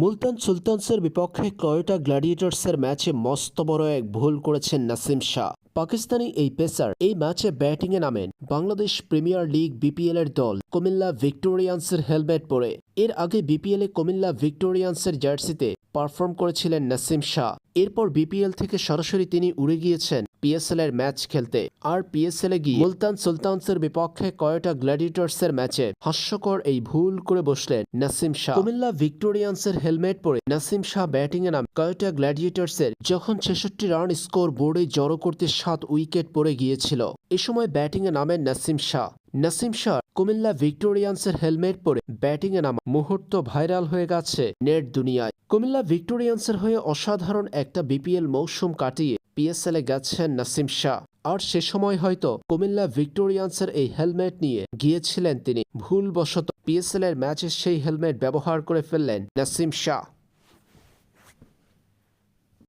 মুলতান সুলতানসের বিপক্ষে কয়োটা গ্ল্যাডিয়েটার্সের ম্যাচে মস্ত বড় এক ভুল করেছেন নাসিম শাহ। পাকিস্তানি এই পেসার এই ম্যাচে ব্যাটিংয়ে নামেন। বাংলাদেশ প্রিমিয়ার লিগ বিপিএল এর দল কুমিল্লা ভিক্টোরিয়ান্সের হেলমেট পরে। এর আগে বিপিএল কুমিল্লা ভিক্টোরিয়ান্সের জার্সিতে পারফর্ম করেছিলেন নাসিম শাহ। এরপর বিপিএল থেকে সরাসরি তিনি উড়ে গিয়েছেন পিএসএল এর ম্যাচ খেলতে। আর পিএসএল এ গিয়ে মুলতান সুলতানসের বিপক্ষে কয়টা গ্ল্যাডিয়েটর্সের ম্যাচে হাস্যকর এই ভুল করে বসলেন নাসিম শাহ। কুমিল্লা ভিক্টোরিয়ান্সের হেলমেট পরে নাসিম শাহ ব্যাটিং এ নাম কয়টা গ্ল্যাডিয়েটর্সের যখন ছেষট্টি রান স্কোর বোর্ডে জড়ো করতে সাত উইকেট পড়ে গিয়েছিল। এ সময় ব্যাটিং এ নামেন নাসিম শাহ। নাসিম শাহ কুমিল্লা ভিক্টোরিয়ান্সের হেলমেট পরে ব্যাটিং এ নামা মুহূর্ত ভাইরাল হয়ে গেছে নেট দুনিয়ায়। কুমিল্লা ভিক্টোরিয়ান্সের হয়ে অসাধারণ একটা বিপিএল মৌসুম কাটিয়ে পিএসএল এ গেছেন নাসিম শাহ। আর সে সময় হয়তো কুমিল্লা ভিক্টোরিয়ান্সের এই হেলমেট নিয়ে গিয়েছিলেন তিনি। ভুলবশত পিএসএল এর ম্যাচে সেই হেলমেট ব্যবহার করে ফেললেন নাসিম শাহ।